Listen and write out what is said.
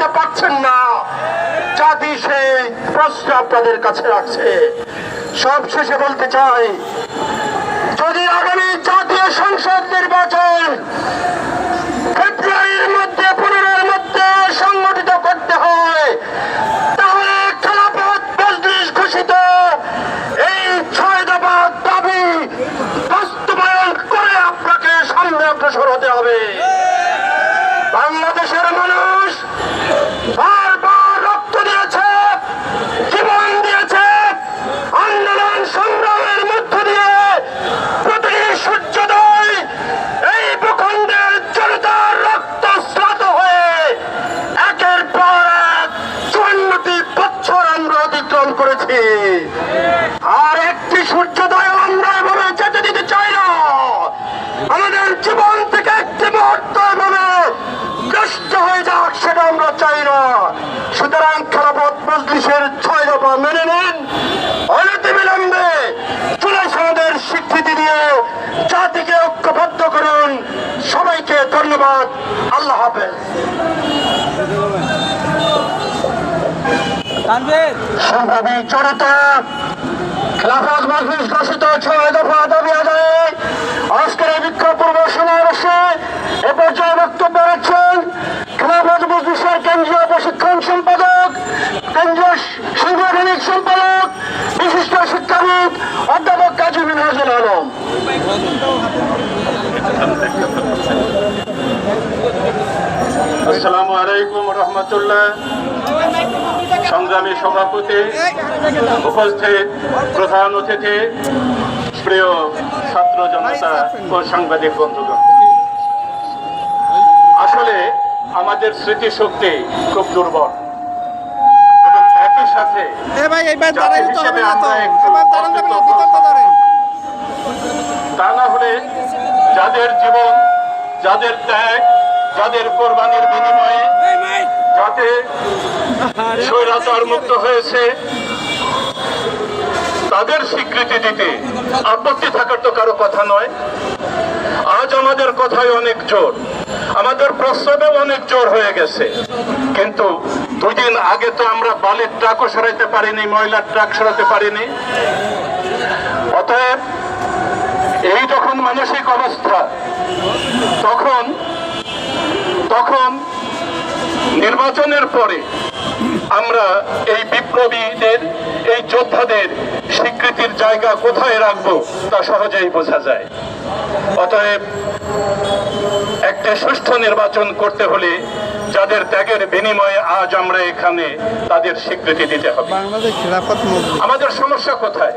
দিতে পারছেন না। জাতি সেই প্রশ্ন আপনাদের কাছে রাখছে। সব শেষে বলতে চাই, যদি আগামী জাতীয় সংসদ নির্বাচন ফেব্রুয়ারির মধ্যে, পনেরোর মধ্যে সংগঠিত করতে হয়, তাহলে খেলাপথ মজলিস ঘোষিত এই ছয় দফা দাবি বাস্তবায়ন করে আপনাকে সামনে অগ্রসর হতে হবে। বাংলাদেশের আমরা করেছি। আর একটি সূর্যোদয় আমরা এভাবে যেতে দিতে চাই না। আমাদের জীবন থেকে একটি মুহূর্ত এভাবে নষ্ট হয়ে যাক সেটা আমরা চাই না। সুতরাং খেলাপথ মজলিসের ছয় দফা মেনে নিন। অনতি বিলম্বে জুলাই সনদের স্বীকৃতি দিয়ে জাতিকে ঐক্যবদ্ধ করুন। সবাইকে ধন্যবাদ। আল্লাহ হাফেজ। জনতা খেলাফত মজলিস ঘোষিত ছয় দফা দাবি আদায়ে আজকের এই বিক্ষোভ সমাবেশে এ পর্যায়ে বক্তব্য রাখছেন খেলাফত মজলিসের কেন্দ্রীয় প্রশিক্ষণ সম্পাদক কেন্দ্রীয় সাংগঠনিক সম্পাদক বিশিষ্ট শিক্ষাবিদ অধ্যাপক কাজী মিনহাজুল আলম আসসালামু আলাইকুম রহমতুল্লাহ। সংগ্রামী সভাপতি উপস্থিত প্রধান অতিথি প্রিয় ছাত্র জনতা ও সাংবাদিক বন্ধুগণ। আসলে আমাদের স্মৃতিশক্তি খুব দুর্বল। এবং একই সাথে তা না হলে যাদের জীবন যাদের ত্যাগ যাদের কোরবানির বিনিময়ে যাতে স্বৈরাচার মুক্ত হয়েছে। তাদের স্বীকৃতি দিতে আপত্তি থাকার তো কারও কথা নয়। আজ আমাদের কথায় অনেক জোর, আমাদের প্রস্তাবেও অনেক জোর হয়ে গেছে। কিন্তু দুই দিন আগে তো আমরা বালির ট্রাকও সরাইতে পারিনি, ময়লার ট্রাক সরাতে পারিনি। অতএব এই যখন মানসিক অবস্থা, তখন তখন নির্বাচনের পরে আমরা এই বিপ্লবীদের এই যোদ্ধাদের স্বীকৃতির জায়গা কোথায় রাখব তা সহজেই বোঝা যায়। অতএব একটা সুষ্ঠু নির্বাচন করতে হলে যাদের ত্যাগের বিনিময়ে আজ আমরা এখানে তাদের স্বীকৃতি দিতে হবে। আমাদের সমস্যা কোথায়?